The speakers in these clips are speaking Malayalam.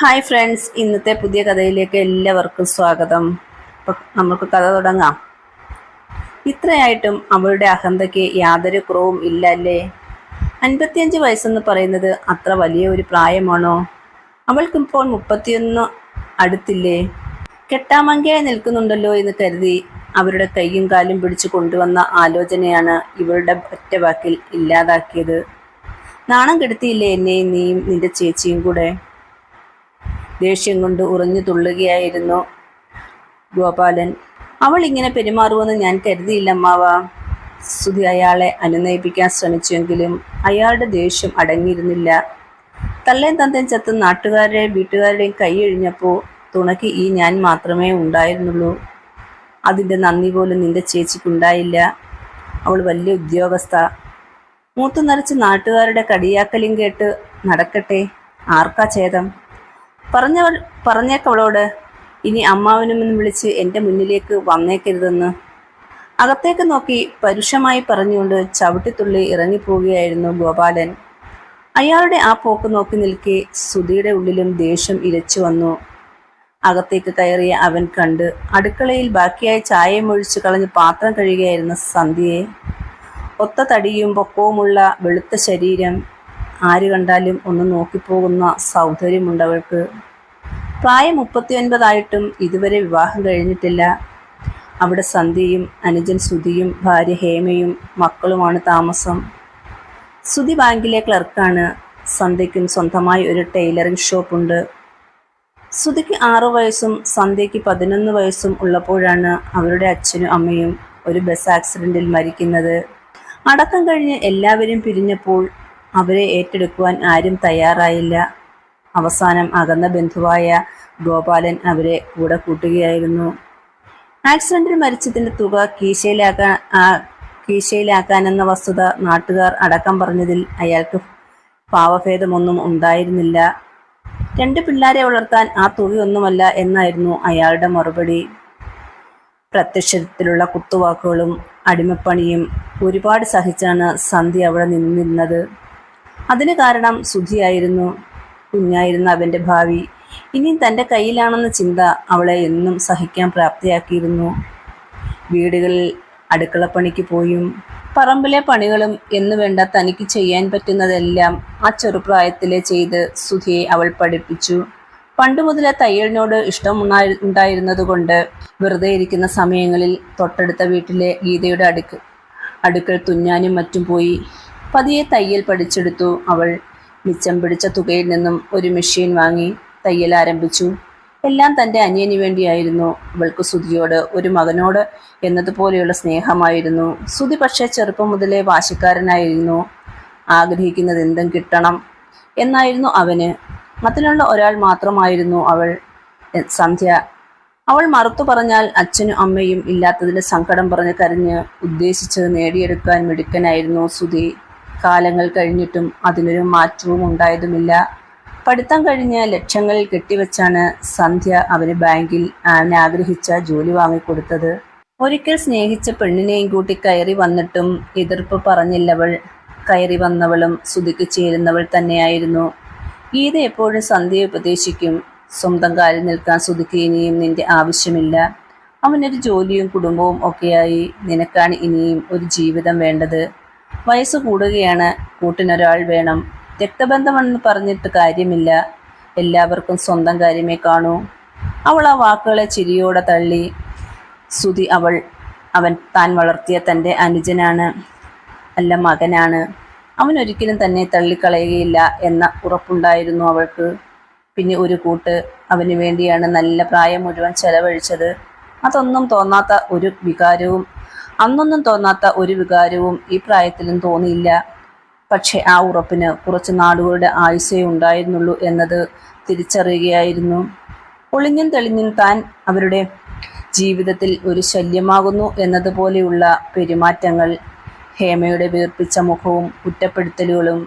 ഹായ് ഫ്രണ്ട്സ് ഇന്നത്തെ പുതിയ കഥയിലേക്ക് എല്ലാവർക്കും സ്വാഗതം. അപ്പോൾ നമുക്ക് കഥ തുടങ്ങാം. ഇത്രയായിട്ടും അവളുടെ അഹന്തയ്ക്ക് യാതൊരു കുറവും ഇല്ല അല്ലേ അൻപത്തിയഞ്ച് വയസ്സെന്ന് പറയുന്നത് അത്ര വലിയ ഒരു പ്രായമാണോ? അവൾക്കിപ്പോൾ മുപ്പത്തിയൊന്ന് അടുത്തില്ലേ? കെട്ടാമങ്കയായി നിൽക്കുന്നുണ്ടല്ലോ എന്ന് കരുതി അവരുടെ കൈയും കാലും പിടിച്ചു കൊണ്ടുവന്ന ആലോചനയാണ് ഇവളുടെ ഒറ്റ വാക്കിൽ ഇല്ലാതാക്കിയത്. നാണം കെടുത്തിയില്ലേ എന്നെയും നീയും നിന്റെ ചേച്ചിയും കൂടെ? ദേഷ്യം കൊണ്ട് ഉറഞ്ഞു തുള്ളുകയായിരുന്നു ഗോപാലൻ. അവൾ ഇങ്ങനെ പെരുമാറുമെന്ന് ഞാൻ കരുതിയില്ല അമ്മാവ സുധി അയാളെ അനുനയിപ്പിക്കാൻ ശ്രമിച്ചുവെങ്കിലും അയാളുടെ ദേഷ്യം അടങ്ങിയിരുന്നില്ല. തള്ളേം തന്തേം ചത്ത് നാട്ടുകാരുടെയും വീട്ടുകാരുടെയും കൈയഴിഞ്ഞപ്പോൾ തുണയ്ക്ക് ഈ ഞാൻ മാത്രമേ ഉണ്ടായിരുന്നുള്ളൂ. അതിന്റെ നന്ദി പോലും നിന്റെ ചേച്ചിക്കുണ്ടായില്ല. അവൾ വലിയ ഉദ്യോഗസ്ഥ. മൂത്തു നരച്ച് നാട്ടുകാരുടെ കടിയാക്കലും കേട്ട് നടക്കട്ടെ ആർക്കാ ഛേദം? പറഞ്ഞവൾ പറഞ്ഞേക്കവളോട് ഇനി അമ്മാവനുമെന്ന് വിളിച്ച് എന്റെ മുന്നിലേക്ക് വന്നേക്കരുതെന്ന്. അകത്തേക്ക് നോക്കി പരുഷമായി പറഞ്ഞുകൊണ്ട് ചവിട്ടിത്തുള്ളി ഇറങ്ങിപ്പോവുകയായിരുന്നു ഗോപാലൻ. അയാളുടെ ആ പോക്ക് നോക്കി നിൽക്കെ സുധിയുടെ ഉള്ളിലും ദേഷ്യം ഇരച്ചു വന്നു. അകത്തേക്ക് കയറിയ അവൻ കണ്ട് അടുക്കളയിൽ ബാക്കിയായ ചായയും ഒഴിച്ചു കളഞ്ഞ് പാത്രം കഴുകുകയായിരുന്ന സന്ധ്യയെ ഒത്ത തടിയും പൊക്കവുമുള്ള വെളുത്ത ശരീരം ആര് കണ്ടാലും ഒന്ന് നോക്കിപ്പോകുന്ന സൗന്ദര്യമുണ്ടവൾക്ക്. പ്രായം മുപ്പത്തിയൊൻപതായിട്ടും ഇതുവരെ വിവാഹം കഴിഞ്ഞിട്ടില്ല. അവിടെ സന്ധ്യയും അനുജൻ സുധിയും ഭാര്യ ഹേമയും മക്കളുമാണ് താമസം. സുധി ബാങ്കിലെ ക്ലർക്കാണ്. സന്ധ്യയ്ക്കും സ്വന്തമായി ഒരു ടൈലറിംഗ് ഷോപ്പുണ്ട്. സുധിക്ക് ആറു വയസ്സും സന്ധ്യയ്ക്ക് പതിനൊന്ന് വയസ്സും ഉള്ളപ്പോഴാണ് അവരുടെ അച്ഛനും അമ്മയും ഒരു ബസ് ആക്സിഡന്റിൽ മരിക്കുന്നത്. അടക്കം കഴിഞ്ഞ് എല്ലാവരും പിരിഞ്ഞപ്പോൾ അവരെ ഏറ്റെടുക്കുവാൻ ആരും തയ്യാറായില്ല. അവസാനം അകന്ന ബന്ധുവായ ഗോപാലൻ അവരെ കൂടെ കൂട്ടുകയായിരുന്നു. ആക്സിഡന്റിൽ മരിച്ചതിന്റെ തുക കീശയിലാക്കാൻ കീശയിലാക്കാനെന്ന വസ്തുത നാട്ടുകാർ അടക്കം പറഞ്ഞതിൽ അയാൾക്ക് പാവഭേദമൊന്നും ഉണ്ടായിരുന്നില്ല. രണ്ട് പിള്ളേരെ വളർത്താൻ ആ തുകയൊന്നുമല്ല എന്നായിരുന്നു അയാളുടെ മറുപടി. പ്രത്യക്ഷത്തിലുള്ള കുത്തുവാക്കുകളും അടിമപ്പണിയും ഒരുപാട് സഹിച്ചാണ് സന്ധ്യ അവിടെ നിന്നിരുന്നത്. അതിന് കാരണം സുധിയായിരുന്നു. കുഞ്ഞായിരുന്ന അവന്റെ ഭാവി. ഇനിയും തന്റെ കയ്യിലാണെന്ന ചിന്ത അവളെ എന്നും സഹിക്കാൻ പ്രാപ്തിയാക്കിയിരുന്നു. വീടുകളിൽ അടുക്കളപ്പണിക്ക് പോയും പറമ്പിലെ പണികളും എന്നു വേണ്ട തനിക്ക് ചെയ്യാൻ പറ്റുന്നതെല്ലാം ആ ചെറുപ്രായത്തിലെ ചെയ്ത് സുധിയെ അവൾ പഠിപ്പിച്ചു. പണ്ട് മുതലേ തയ്യലിനോട് ഇഷ്ടമുണ്ടായി ഉണ്ടായിരുന്നതുകൊണ്ട് വെറുതെ ഇരിക്കുന്ന സമയങ്ങളിൽ തൊട്ടടുത്ത വീട്ടിലെ ഗീതയുടെ അടുക്ക് അടുക്കൽ തുന്നാനും മറ്റും പോയി. പതിയെ തയ്യൽ പഠിച്ചെടുത്തു അവൾ. മിച്ചം പിടിച്ച തുകയിൽ നിന്നും ഒരു മെഷീൻ വാങ്ങി തയ്യൽ ആരംഭിച്ചു. എല്ലാം തന്റെ അനിയന് വേണ്ടിയായിരുന്നു. ഇവൾക്ക് സുതിയോട് ഒരു മകനോട് എന്നതുപോലെയുള്ള സ്നേഹമായിരുന്നു. സുതി പക്ഷേ ചെറുപ്പം മുതലേ വാശിക്കാരനായിരുന്നു. ആഗ്രഹിക്കുന്നത് എന്തും കിട്ടണം എന്നായിരുന്നു അവന്. മതിലുള്ള ഒരാൾ മാത്രമായിരുന്നു അവൾ. സന്ധ്യ. അവൾ മറുത്തു പറഞ്ഞാൽ അച്ഛനും അമ്മയും ഇല്ലാത്തതിന്റെ സങ്കടം പറഞ്ഞ് കരഞ്ഞ് ഉദ്ദേശിച്ചത് നേടിയെടുക്കാൻ മിടുക്കനായിരുന്നു സുധി. കാലങ്ങൾ കഴിഞ്ഞിട്ടും അതിനൊരു മാറ്റവും ഉണ്ടായതുമില്ല. പഠിത്തം കഴിഞ്ഞ് ലക്ഷങ്ങളിൽ കെട്ടിവെച്ചാണ് സന്ധ്യ അവന് ബാങ്കിൽ ആഗ്രഹിച്ച ജോലി വാങ്ങിക്കൊടുത്തത്. ഒരിക്കൽ സ്നേഹിച്ച പെണ്ണിനെയും കൂട്ടി കയറി വന്നിട്ടും എതിർപ്പ് പറഞ്ഞില്ലവൾ. കയറി വന്നവളും സുതിക്ക് ചേരുന്നവൾ തന്നെയായിരുന്നു. ഗീത എപ്പോഴും സന്ധ്യയെ ഉപദേശിക്കും. സ്വന്തം കാലിൽ നിൽക്കാൻ സുതിക്ക് ഇനിയും നിന്റെ ആവശ്യമില്ല. അവനൊരു ജോലിയും കുടുംബവും ഒക്കെയായി. നിനക്കാണ് ഇനിയും ഒരു ജീവിതം വേണ്ടത്. വയസ്സ് കൂടുകയാണ്. കൂട്ടിനൊരാൾ വേണം. രക്തബന്ധമെന്ന് പറഞ്ഞിട്ട് കാര്യമില്ല. എല്ലാവർക്കും സ്വന്തം കാര്യമേ കാണൂ. അവൾ ആ വാക്കുകളെ ചിരിയോടെ തള്ളി. സുതി അവൾ അവൻ താൻ വളർത്തിയ തന്റെ അനുജനാണ്. അല്ല മകനാണ്. അവൻ ഒരിക്കലും തന്നെ തള്ളിക്കളയുകയില്ല എന്ന ഉറപ്പുണ്ടായിരുന്നു അവൾക്ക്. പിന്നെ ഒരു കൂട്ട് അവന് വേണ്ടിയാണ് നല്ല പ്രായം മുഴുവൻ ചെലവഴിച്ചത്. അതൊന്നും തോന്നാത്ത ഒരു വികാരവും അന്നൊന്നും തോന്നാത്ത ഒരു വികാരവും ഈ പ്രായത്തിലും തോന്നിയില്ല. പക്ഷെ ആ ഉറപ്പിന് കുറച്ച് നാടുകളുടെ ആയുസേ ഉണ്ടായിരുന്നുള്ളൂ എന്നത് തിരിച്ചറിയുകയായിരുന്നു. ഒളിഞ്ഞും തെളിഞ്ഞും താൻ അവരുടെ ജീവിതത്തിൽ ഒരു ശല്യമാകുന്നു എന്നതുപോലെയുള്ള പെരുമാറ്റങ്ങൾ ഹേമയുടെ വീർപ്പിച്ച മുഖവും കുറ്റപ്പെടുത്തലുകളും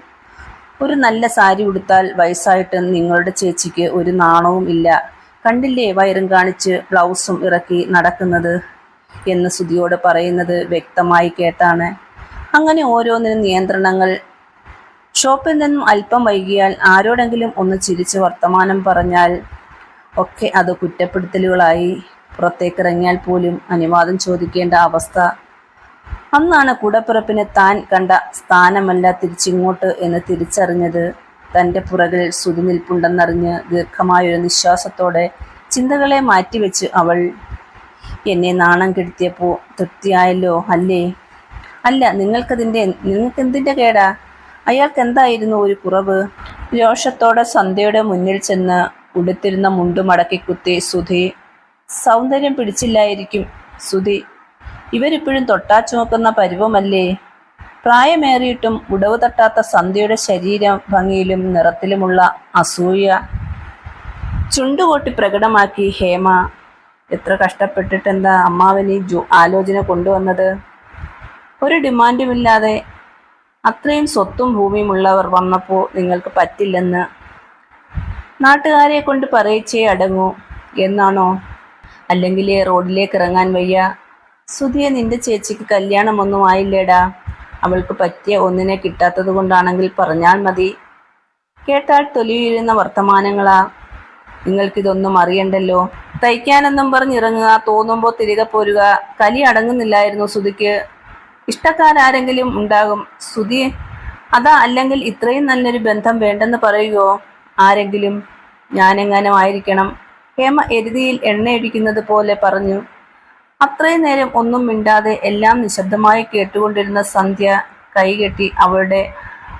ഒരു നല്ല സാരി ഉടുത്താൽ വയസ്സായിട്ട് നിങ്ങളുടെ ചേച്ചിക്ക് ഒരു നാണവും ഇല്ല. കണ്ടില്ലേ വയറും കാണിച്ച് ബ്ലൗസും ഇറക്കി നടക്കുന്നത്? എന്ന് സുധിയോട് പറയുന്നത് വ്യക്തമായി കേട്ടാണ്. അങ്ങനെ ഓരോന്നിനും നിയന്ത്രണങ്ങൾ. ഷോപ്പിൽ നിന്നും അല്പം വൈകിയാൽ ആരോടെങ്കിലും ഒന്ന് ചിരിച്ച് വർത്തമാനം പറഞ്ഞാൽ ഒക്കെ അത് കുറ്റപ്പെടുത്തലുകളായി പുറത്തേക്കിറങ്ങിയാൽ പോലും അനുവാദം ചോദിക്കേണ്ട അവസ്ഥ. അന്നാണ് കൂടപ്പിറപ്പിന് താൻ കണ്ട സ്ഥാനമല്ല തിരിച്ചിങ്ങോട്ട് എന്ന് തിരിച്ചറിഞ്ഞത്. തന്റെ പുറകിൽ ശ്രുതി നിൽപ്പുണ്ടെന്നറിഞ്ഞ് ദീർഘമായൊരു നിശ്വാസത്തോടെ ചിന്തകളെ മാറ്റിവെച്ച് അവൾ എന്നെ നാണം കെടുത്തിയപ്പോൾ തൃപ്തിയായല്ലോ അല്ലേ? അല്ല നിങ്ങൾക്കതിന്റെ നിങ്ങൾക്കെന്തിന്റെ കേടാ? അയാൾക്ക് എന്തായിരുന്നു ഒരു കുറവ്? രോഷത്തോടെ സന്ധ്യയുടെ മുന്നിൽ ചെന്ന് ഉടുത്തിരുന്ന മുണ്ടു മടക്കി കുത്തി സുധി സൗന്ദര്യം പിടിച്ചില്ലായിരിക്കും സുധി. ഇവരിപ്പോഴും തൊട്ടാ ചുമക്കുന്ന പരുവമല്ലേ? പ്രായമേറിയിട്ടും ഉടവ് തട്ടാത്ത സന്ധ്യയുടെ ശരീരം ഭംഗിയിലും നിറത്തിലുമുള്ള അസൂയ. ചുണ്ടുകൊട്ടി പ്രകടമാക്കി ഹേമ എത്ര കഷ്ടപ്പെട്ടിട്ടെന്താ അമ്മാവിന് ഈ ജോ ആലോചന കൊണ്ടുവന്നത്? ഒരു ഡിമാൻഡുമില്ലാതെ അത്രയും സ്വത്തും ഭൂമിയും ഉള്ളവർ വന്നപ്പോൾ നിങ്ങൾക്ക് പറ്റില്ലെന്ന് നാട്ടുകാരെ കൊണ്ട് പറയിച്ചേ അടങ്ങൂ എന്നാണോ? അല്ലെങ്കിൽ റോഡിലേക്ക് ഇറങ്ങാൻ വയ്യ. സുധിയെ നിന്റെ ചേച്ചിക്ക് കല്യാണമൊന്നും ആയില്ലേടാ. അവൾക്ക് പറ്റിയ ഒന്നിനെ കിട്ടാത്തത് കൊണ്ടാണെങ്കിൽ പറഞ്ഞാൽ മതി. കേട്ടാൽ തൊലിയുന്ന വർത്തമാനങ്ങളാ. നിങ്ങൾക്കിതൊന്നും അറിയണ്ടല്ലോ? തയ്ക്കാനെന്നും പറഞ്ഞിറങ്ങുക തോന്നുമ്പോൾ തിരികെ പോരുക. കലി അടങ്ങുന്നില്ലായിരുന്നു സുധിക്ക്. ഇഷ്ടക്കാരാരെങ്കിലും ഉണ്ടാകും. സുധി അതാ അല്ലെങ്കിൽ ഇത്രയും നല്ലൊരു ബന്ധം വേണ്ടെന്ന് പറയുകയോ ആരെങ്കിലും? ഞാനെങ്ങാനും ആയിരിക്കണം. ഹേമ എരുതിയിൽ എണ്ണയടിക്കുന്നത് പോലെ പറഞ്ഞു. അത്രയും നേരം ഒന്നും മിണ്ടാതെ എല്ലാം നിശബ്ദമായി കേട്ടുകൊണ്ടിരുന്ന സന്ധ്യ കൈകെട്ടി അവളുടെ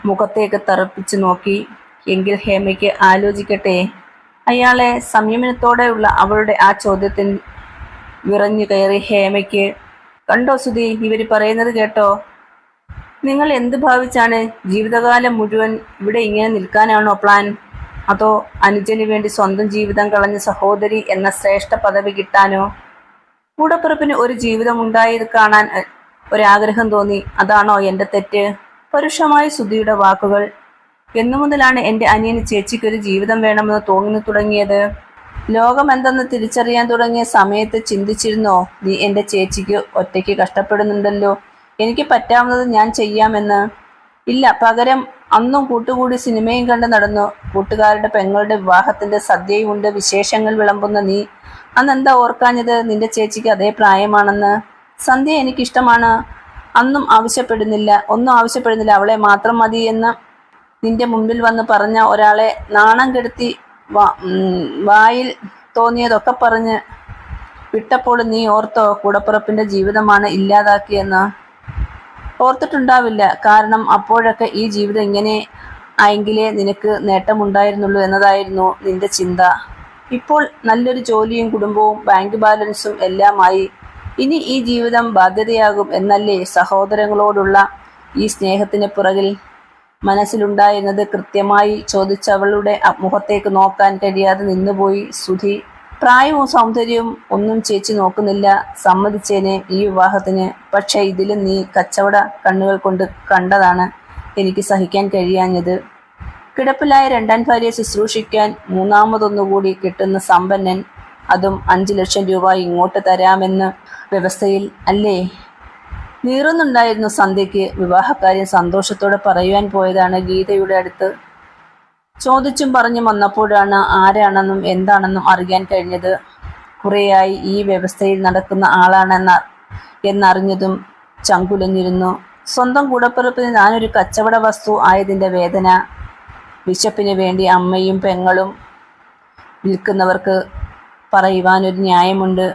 മുഖത്തേക്ക് തറപ്പിച്ചു നോക്കി. എങ്കിൽ ഹേമയ്ക്ക് ആലോചിക്കട്ടെ? അയാളെ സംയമനത്തോടെയുള്ള അവളുടെ ആ ചോദ്യത്തിൽ വിറഞ്ഞു കയറി ഹേമയ്ക്ക് കണ്ടോ സുധി ഇവർ പറയുന്നത് കേട്ടോ? നിങ്ങൾ എന്ത് ഭാവിച്ചാണ് ജീവിതകാലം മുഴുവൻ ഇവിടെ ഇങ്ങനെ നിൽക്കാനാണോ പ്ലാൻ അതോ അനുജന് വേണ്ടി സ്വന്തം ജീവിതം കളഞ്ഞ സഹോദരി എന്ന ശ്രേഷ്ഠ പദവി കിട്ടാനോ? കൂടപ്പിറപ്പിന് ഒരു ജീവിതം ഉണ്ടായത് കാണാൻ ഒരാഗ്രഹം തോന്നി. അതാണോ എന്റെ തെറ്റ്? പരുഷമായ സുധിയുടെ വാക്കുകൾ എന്നു മുതലാണ് എന്റെ അനിയന് ചേച്ചിക്ക് ഒരു ജീവിതം വേണമെന്ന് തോന്നി തുടങ്ങിയത്. ലോകം എന്തെന്ന് തിരിച്ചറിയാൻ തുടങ്ങിയ സമയത്ത് ചിന്തിച്ചിരുന്നോ നീ എന്റെ ചേച്ചിക്ക് ഒറ്റയ്ക്ക് കഷ്ടപ്പെടുന്നുണ്ടല്ലോ. എനിക്ക് പറ്റാവുന്നത് ഞാൻ ചെയ്യാമെന്ന്. ഇല്ല പകരം അന്നും കൂട്ടുകൂടി സിനിമയും കണ്ട് നടന്നു. കൂട്ടുകാരുടെ പെങ്ങളുടെ വിവാഹത്തിന്റെ സദ്യയുമുണ്ട് വിശേഷങ്ങൾ വിളമ്പുന്ന നീ. അന്ന് എന്താ ഓർക്കാഞ്ഞത്? നിന്റെ ചേച്ചിക്ക് അതേ പ്രായമാണെന്ന്. സന്ധ്യ എനിക്കിഷ്ടമാണ്. അന്നും ആവശ്യപ്പെടുന്നില്ല ഒന്നും ആവശ്യപ്പെടുന്നില്ല അവളെ മാത്രം മതി എന്ന് നിന്റെ മുമ്പിൽ വന്ന് പറഞ്ഞ ഒരാളെ നാണം കെടുത്തി വായിൽ തോന്നിയതൊക്കെ പറഞ്ഞ് വിട്ടപ്പോൾ നീ ഓർത്തോ കൂടപ്പുറപ്പിന്റെ ജീവിതമാണ് ഇല്ലാതാക്കിയെന്ന്? ഓർത്തിട്ടുണ്ടാവില്ല. കാരണം അപ്പോഴൊക്കെ ഈ ജീവിതം ഇങ്ങനെ ആയെങ്കിലേ നിനക്ക് നേട്ടമുണ്ടായിരുന്നുള്ളൂ എന്നതായിരുന്നു നിന്റെ ചിന്ത. ഇപ്പോൾ നല്ലൊരു ജോലിയും കുടുംബവും ബാങ്ക് ബാലൻസും എല്ലാമായി. ഇനി ഈ ജീവിതം ബാധ്യതയാകും എന്നല്ലേ സഹോദരങ്ങളോടുള്ള ഈ സ്നേഹത്തിന് പുറകിൽ? മനസ്സിലുണ്ടായിരുന്നത് കൃത്യമായി ചോദിച്ചവളുടെ മുഖത്തേക്ക് നോക്കാൻ കഴിയാതെ നിന്നുപോയി സുധി. പ്രായവും സൗന്ദര്യവും ഒന്നും ചേച്ചി നോക്കുന്നില്ല. സമ്മതിച്ചേനെ ഈ വിവാഹത്തിന്. പക്ഷേ ഇതിലും നീ കച്ചവട കണ്ണുകൾ കൊണ്ട് കണ്ടതാണ് എനിക്ക് സഹിക്കാൻ കഴിയാഞ്ഞത്. കിടപ്പിലായ രണ്ടാം ഭാര്യയെ ശുശ്രൂഷിക്കാൻ മൂന്നാമതൊന്നുകൂടി കിട്ടുന്ന സമ്പന്നൻ അതും അഞ്ചു ലക്ഷം രൂപ ഇങ്ങോട്ട് തരാമെന്ന് വ്യവസ്ഥയിൽ അല്ലേ? നീറുന്നുണ്ടായിരുന്നു സന്ധ്യയ്ക്ക്. വിവാഹക്കാര്യം സന്തോഷത്തോടെ പറയുവാൻ പോയതാണ് ഗീതയുടെ അടുത്ത്. ചോദിച്ചും പറഞ്ഞും വന്നപ്പോഴാണ് ആരാണെന്നും എന്താണെന്നും അറിയാൻ കഴിഞ്ഞത്. കുറേയായി ഈ വ്യവസ്ഥയിൽ നടക്കുന്ന ആളാണെന്ന എന്നറിഞ്ഞതും ചങ്കുലഞ്ഞിരുന്നു. സ്വന്തം കൂടപ്പിറപ്പിന് ഞാനൊരു കച്ചവട വസ്തു ആയതിന്റെ വേദന. ബിഷപ്പിന് വേണ്ടി അമ്മയും പെങ്ങളും വിൽക്കുന്നവർക്ക് പറയുവാനൊരു ന്യായമുണ്ട്.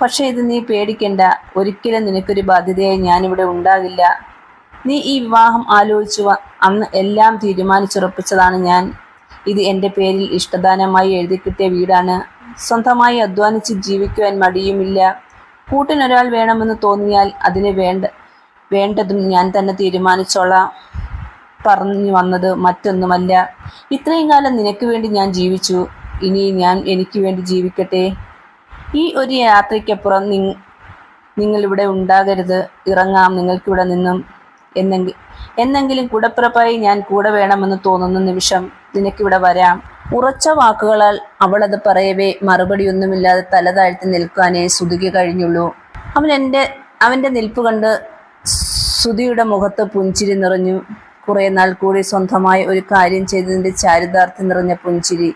പക്ഷേ ഇത് നീ പേടിക്കണ്ട. ഒരിക്കലും നിനക്കൊരു ബാധ്യതയായി ഞാനിവിടെ ഉണ്ടാകില്ല. നീ ഈ വിവാഹം ആലോചിച്ചു അന്ന് എല്ലാം തീരുമാനിച്ചുറപ്പിച്ചതാണ് ഞാൻ. ഇത് എന്റെ പേരിൽ ഇഷ്ടദാനമായി എഴുതി കിട്ടിയ വീടാണ്. സ്വന്തമായി അധ്വാനിച്ച് ജീവിക്കുവാൻ മടിയുമില്ല. കൂട്ടിനൊരാൾ വേണമെന്ന് തോന്നിയാൽ അതിന് വേണ്ട വേണ്ടതും ഞാൻ തന്നെ തീരുമാനിച്ചോളാം പറഞ്ഞു വന്നത് മറ്റൊന്നുമല്ല. ഇത്രയും കാലം നിനക്ക് വേണ്ടി ഞാൻ ജീവിച്ചു. ഇനി ഞാൻ എനിക്ക് വേണ്ടി ജീവിക്കട്ടെ? ഈ ഒരു യാത്രയ്ക്കപ്പുറം നി നിങ്ങളിവിടെ ഉണ്ടാകരുത്. ഇറങ്ങാം. നിങ്ങൾക്കിവിടെ നിന്നും എന്നെങ്കിൽ എന്നെങ്കിലും കൂടപ്പിറപ്പായി ഞാൻ കൂടെ വേണമെന്ന് തോന്നുന്ന നിമിഷം നിനക്കിവിടെ വരാം. ഉറച്ച വാക്കുകളാൽ അവളത് പറയവേ മറുപടിയൊന്നുമില്ലാതെ തല താഴ്ത്തി നിൽക്കാനേ സുതിക്ക് കഴിഞ്ഞുള്ളൂ. അവൻ എന്റെ അവന്റെ നിൽപ്പ് കണ്ട് സുതിയുടെ മുഖത്ത് പുഞ്ചിരി നിറഞ്ഞു. കുറേ നാൾ കൂടി സ്വന്തമായി ഒരു കാര്യം ചെയ്തതിന്റെ ചാരിതാർത്ഥ്യം നിറഞ്ഞ പുഞ്ചിരി.